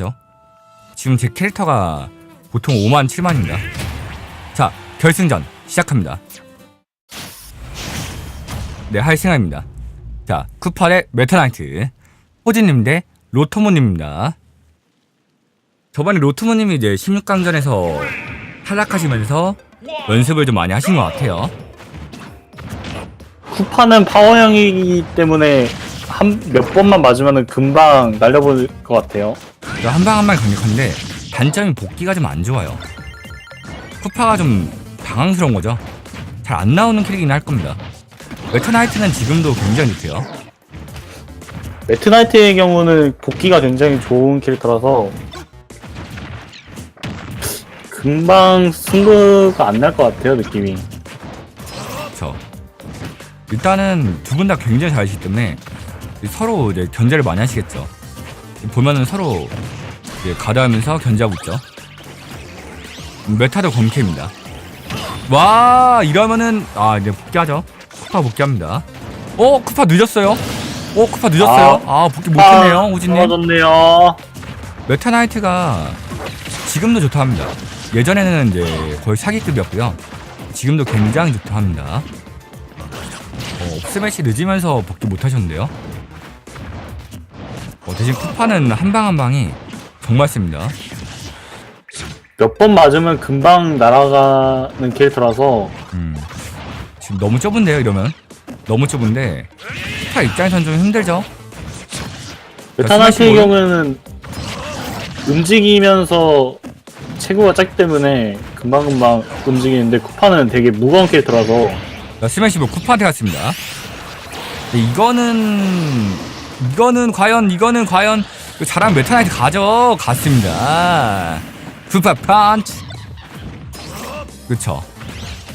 죠 지금 제 캐릭터가 보통 5만 7만입니다. 자, 결승전 시작합니다. 네, 할 생각입니다. 자, 쿠파 대 메타나이트. 호진님 대 로토모님입니다. 저번에 로토모님이 이제 16강전에서 탈락하시면서 연습을 좀 많이 하신 것 같아요. 쿠파는 파워형이기 때문에 한 몇 번만 맞으면 금방 날려볼 것 같아요. 한 방 한 방 강력한데 단점이 복귀가 좀 안 좋아요. 쿠파가 좀 당황스러운 거죠. 잘 안 나오는 캐릭이긴 할 겁니다. 메타나이트는 지금도 굉장히 좋대요. 매트나이트의 경우는 복귀가 굉장히 좋은 캐릭터라서 금방 승부가 안 날 것 같아요 느낌이. 그렇죠. 일단은 두 분 다 굉장히 잘하시기 때문에 서로 이제 견제를 많이 하시겠죠. 보면은 서로 이제 가드하면서 견제하고 있죠. 메타도 검캐입니다. 와 이러면은 아 이제 복귀하죠. 쿠파 복귀합니다. 어 쿠파 늦었어요. 어 쿠파 늦었어요. 아, 복귀 못했네요 우진님. 떨어졌네요. 메타나이트가 지금도 좋다 합니다. 예전에는 이제 거의 사기급이었고요. 지금도 굉장히 좋다 합니다. 어, 스매시 늦으면서 복귀 못하셨는데요. 어, 대신 쿠파는 한 방 한 방이 정말 셉니다. 몇 번 맞으면 금방 날아가는 캐릭터라서 음. 지금 너무 좁은데요, 이러면? 너무 좁은데 쿠파 입장에선 좀 힘들죠? 메타나이트의 스매시 경우에는 움직이면서 체구가 작기 때문에 금방금방 움직이는데 쿠파는 되게 무거운 캐릭터라서 자, 스매시볼 쿠파한테 갔습니다. 네, 이거는 이거는 과연 이거는 과연 잘하면 메타나이트 가죠 갔습니다. 쿠파 펀치. 그쵸.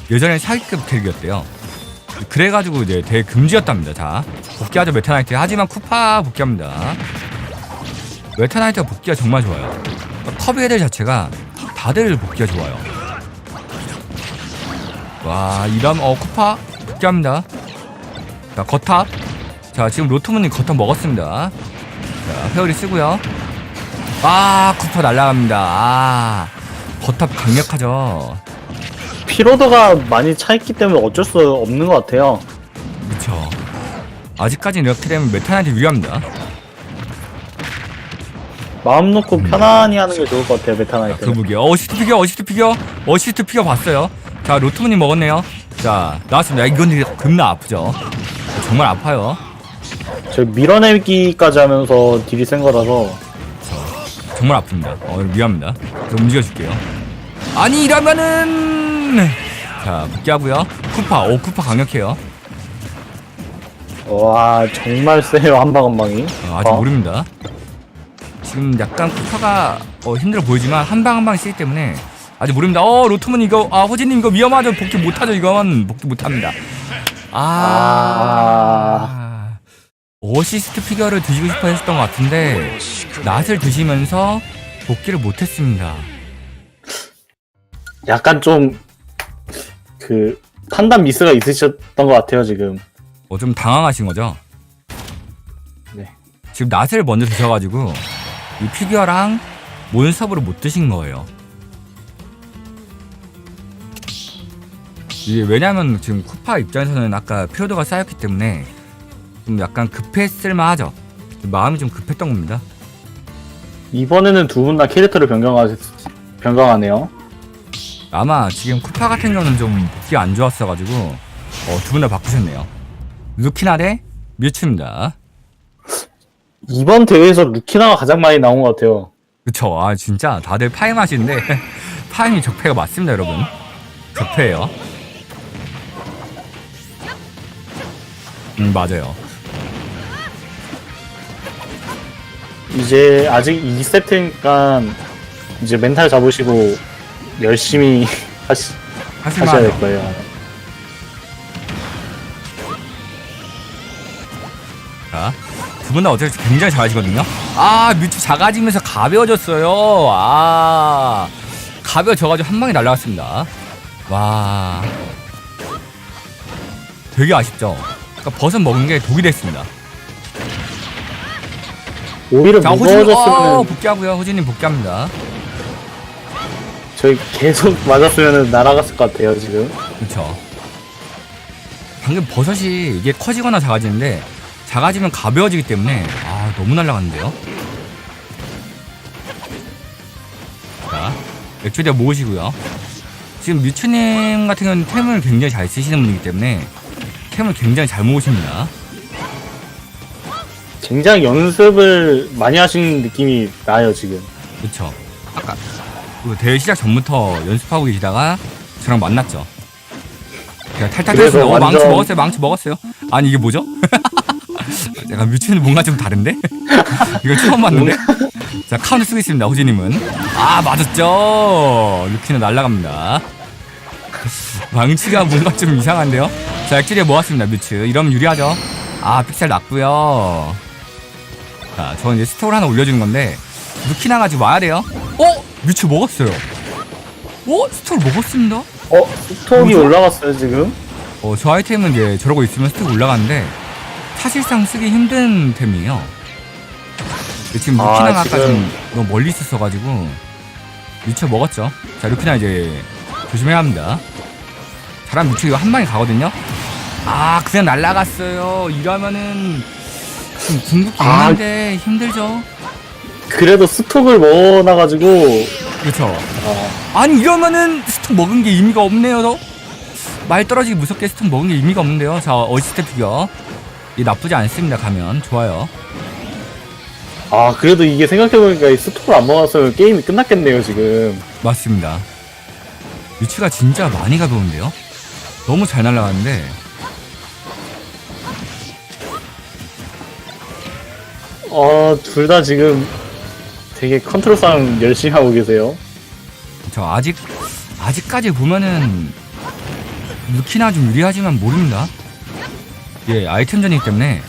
예전에 사기급 캐릭이었대요. 그래가지고 이제 되게 금지였답니다. 자 복귀하죠 메타나이트. 하지만 쿠파 복귀합니다. 메타나이트가 복귀가 정말 좋아요. 컵 애들 자체가 다들 복귀가 좋아요. 와 이런 어 쿠파 복귀합니다 자 거탑 자 지금 로토문님 거탑 먹었습니다. 자 회오리 쓰고요. 아 쿠파 날라갑니다. 아 거탑 강력하죠. 피로도가 많이 차있기 때문에 어쩔 수 없는 것 같아요. 그쵸. 아직까지는 이렇게 되면 메타나이트 유리합니다. 마음 놓고 편안히 하는 게 좋을 것 같아요 메타나이트. 그 무기 어시스트 피겨 어시스트 피겨. 어시스트 피겨 봤어요. 자 로토문님 먹었네요. 자 나왔습니다. 이건 겁나 아프죠. 정말 아파요 저 밀어내기까지 하면서 딜이 센 거라서 정말 아픕니다. 어, 위험합니다. 좀 움직여줄게요. 아니, 이러면은. 자, 복귀하고요. 쿠파. 오, 쿠파 강력해요. 와 정말 세요 한 방 한 방이. 어, 아직 모릅니다. 지금 약간 쿠파가 어, 힘들어 보이지만 한 방 한방 쓰기 때문에 아직 모릅니다. 어, 로트문 이거, 아, 호진님 이거 위험하죠. 복귀 못하죠. 이건 복귀 못합니다. 아. 어시스트 피겨를 드시고 싶어 했었던 것 같은데, 낫을 드시면서 복귀를 못했습니다. 약간 좀 그 판단 미스가 있으셨던 것 같아요 지금. 어, 좀 당황하신 거죠? 네. 지금 낫을 먼저 드셔가지고 이 피규어랑 몬스터브를 못 드신 거예요. 이게 왜냐면 지금 쿠파 입장에서는 아까 피로도가 쌓였기 때문에 좀 약간 급했을만 하죠. 마음이 좀 급했던 겁니다. 이번에는 두 분 다 캐릭터를 변경하 변경하네요. 아마 지금 쿠파 같은 경우는 좀 복귀가 안 좋았어가지고 어, 두분 다 바꾸셨네요. 루키나 대 뮤츠입니다. 이번 대회에서 루키나가 가장 많이 나온 것 같아요. 그쵸. 아, 진짜 다들 파임 하시는데, 파임이 적폐가 맞습니다, 여러분. 적폐예요 음, 맞아요. 이제 아직 2세트니까 이제 멘탈 잡으시고 열심히 하시, 하셔야. 될 거예요. 자, 두분 다 어차피 굉장히 잘하시거든요. 아, 뮤츠 작아지면서 가벼워졌어요. 아, 가벼워져가지고 한 방에 날라갔습니다. 와. 되게 아쉽죠? 그러니까 버섯 먹은 게 독이 됐습니다. 오히려 자 호진님 어 무거워졌으면 복귀하고요. 호진님 복귀합니다. 저희 계속 맞았으면 날아갔을 것 같아요 지금. 그쵸. 방금 버섯이 이게 커지거나 작아지는데 작아지면 가벼워지기 때문에 아 너무 날라갔는데요? 자 액추대 모으시고요. 지금 뮤츠님 같은 경우는 템을 굉장히 잘 쓰시는 분이기 때문에 템을 굉장히 잘 모으십니다 굉장히 연습을 많이 하시는 느낌이 나요 지금. 그쵸. 아까 그 대회 시작 전부터 연습하고 계시다가 저랑 만났죠. 제가 탈탈했어요 어, 망치 완전- 먹었어요 망치 먹었어요? 아니 이게 뭐죠? 제가 뮤츠는 뭔가 좀 다른데? 이거 처음 봤는데? 자 카운트 쓰고 있습니다 호진님은. 아 맞았죠? 루키는 날라갑니다. 망치가 뭔가 좀 이상한데요? 자 액츄리에 모았습니다 뮤츠. 이러면 유리하죠? 아 픽셀 났고요 자 저는 이제 스토어를 하나 올려주는 건데 루키나 가 지금 와야 돼요 어? 뮤츠 먹었어요 어? 스토어 먹었습니다 어? 스톡이 뭐죠? 올라갔어요 지금? 어, 저 아이템은 이제 저러고 있으면 스택 올라가는데 사실상 쓰기 힘든 템이에요. 근데 지금 아, 루키나가 아 까 지금- 좀 너무 멀리 있었어가지고 미쳐 먹었죠. 자 루키나 이제 조심해야 합니다. 잘하면 미쳐 이거 한 방에 가거든요. 아 그냥 날라갔어요. 이러면은 지금 궁극기 아. 있는데 힘들죠. 그래도 스톡을 먹어놔가지고. 그렇죠. 아, 아니 이러면은 스톱 먹은 게 의미가 없네요 너? 말 떨어지기 무섭게 스톱 먹은 게 의미가 없는데요. 자 어시스트 피겨. 이 나쁘지 않습니다 가면. 좋아요. 아 그래도 이게 생각해보니까 이 스톡을 안 먹었으면 게임이 끝났겠네요 지금. 맞습니다. 위치가 진짜 많이 가벼운데요? 너무 잘 날아가는데 어 둘 다 지금 되게 컨트롤 싸움 열심히 하고 계세요. 저 아직 아직까지 보면은 루키나 좀 유리하지만 모릅니다. 예 아이템전이기 때문에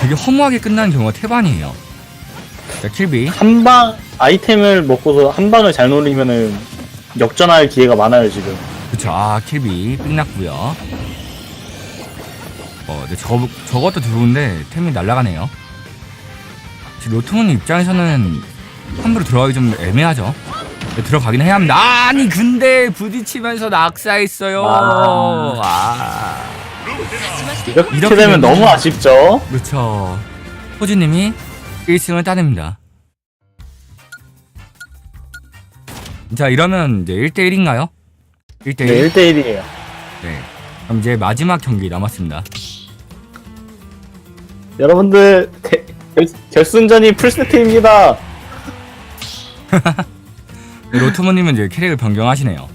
되게 허무하게 끝나는 경우가 태반이에요. 자 킬비. 한 방 아이템을 먹고서 한 방을 잘 노리면은 역전할 기회가 많아요 지금. 그쵸. 아 킬비 삥났고요. 어 근데 저, 저것도 좋은데 템이 날아가네요 로트문 입장에서는 함부로 들어가기 좀 애매하죠. 근데 들어가긴 해야 합니다. 아니 근데 부딪히면서 낙사했어요. 아. 아. 이렇게, 이렇게 되면 되면 너무 아쉽죠? 그렇죠. 호주님이 1승을 따냅니다. 자 이러면 이제 1대1인가요? 1대1 네 1대1이에요. 네. 그럼 이제 마지막 경기 남았습니다. 여러분들 대- 결, 결승전이 풀세트입니다 네, 로트모님은 이제 캐릭을 변경하시네요.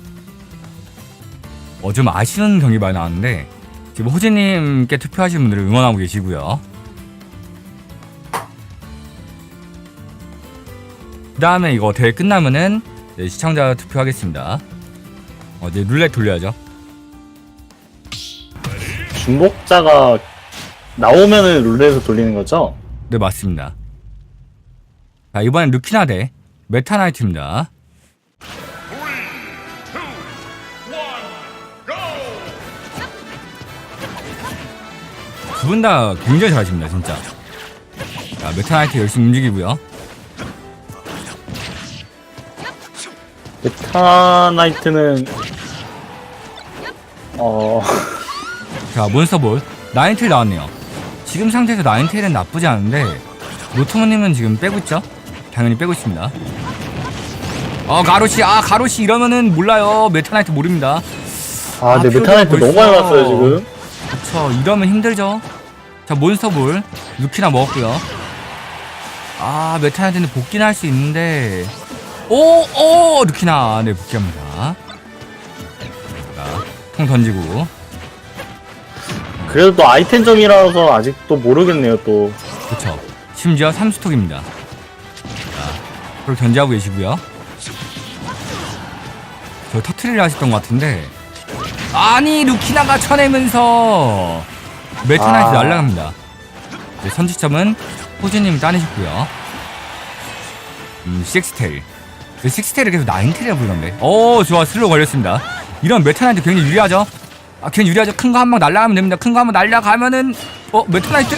어, 좀 아쉬운 경기 많이 나왔는데, 지금 호진님께 투표하신 분들을 응원하고 계시고요. 그 다음에 이거 대회 끝나면은 이제 시청자 투표하겠습니다. 어, 이제 룰렛 돌려야죠. 중복자가 나오면은 룰렛에서 돌리는 거죠? 네, 맞습니다. 자, 이번엔 루키나 대 메타나이트입니다. 두분 다 굉장히 잘하십니다, 진짜. 자, 메타나이트 열심히 움직이고요. 메타나이트는 어 자, 몬스터볼. 나인테일 나왔네요. 지금 상태에서 나인테일은 나쁘지 않은데, 노트모님은 지금 빼고 있죠? 당연히 빼고 있습니다. 어, 가로시, 아, 가로시 이러면은 몰라요. 메타나이트 모릅니다. 아, 근데 아, 메타나이트 너무 많이. 왔어요 지금. 그쵸 이러면 힘들죠 자 몬스터볼 루키나 먹었고요 아 메타나이트는 복귀는 할 수 있는데 오오 루키나 네 복귀합니다 자 통 던지고 그래도 또 아이템점이라서 아직도 모르겠네요 또. 그쵸. 심지어 3스톡입니다. 자 그걸 견제하고 계시고요. 저 터트리를 하셨던 것 같은데. 아니 루키나가 쳐내면서 메타나이트 아. 날라갑니다. 네, 선취점은 호주님이 따내셨고요. 음 식스테일 그 식스테일을 계속 나인테일이라고 부르던데. 오 좋아. 슬로우 걸렸습니다. 이런 메타나이트 굉장히 유리하죠 아 굉장히 유리하죠 큰 거 한 방 날라가면 됩니다 큰 거 한 방 날라가면은 어 메타나이트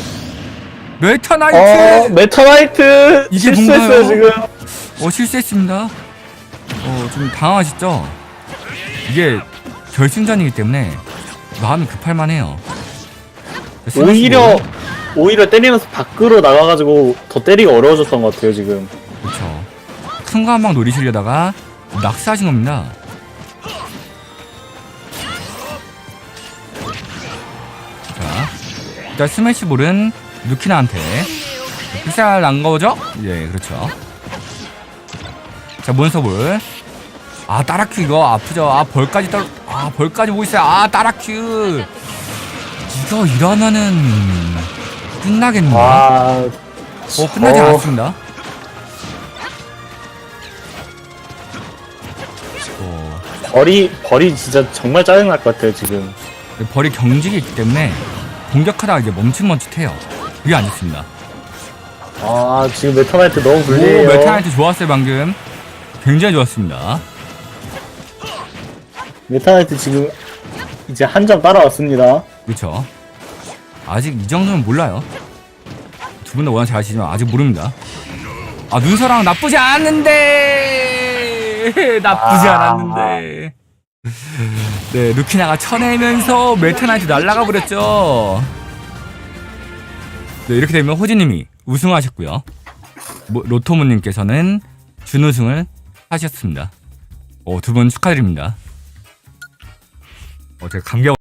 메타나이트 어 메타나이트 이게 실수했어요 뭔가요? 지금 어 실수했습니다. 어 좀 당황하시죠? 이게 결승전이기 때문에 마음이 급할 만해요. 오히려 오히려 때리면서 밖으로 나가가지고 더 때리기 어려워졌던 것 같아요 지금 그렇죠. 큰 거 한 방 노리시려다가 낙사하신 겁니다. 일단 스매시볼은 루키나한테 필살 난 거죠? 예, 그렇죠. 자, 몬스터볼. 아, 따라큐 이거 아프죠? 아, 벌까지 떨, 아, 벌까지 뭐 있어요? 아, 따라큐. 이거 이러면은 끝나겠네. 아 어, 끝나지 어. 않았습니다. 어, 벌이 벌이 진짜 정말 짜증날 것 같아요 지금 벌이 경직이 있기 때문에 공격하다가 이제 멈칫멈칫해요. 그게 안 좋습니다. 아 지금 메타나이트 너무 오, 불리해요 메타나이트 좋았어요, 방금. 굉장히 좋았습니다. 메타나이트 지금 이제 한 점 따라왔습니다 그렇죠. 아직 이 정도는 몰라요. 두 분 다 워낙 잘 아시지만 아직 모릅니다. 아, 눈사랑 나쁘지 않았는데! 나쁘지 아. 않았는데. 네, 루키나가 쳐내면서 메타나이트 날라가 버렸죠. 네, 이렇게 되면 호진님이 우승하셨고요. 뭐, 로토무님께서는 준우승을 하셨습니다. 어, 두 분 축하드립니다. 어, 제가 감격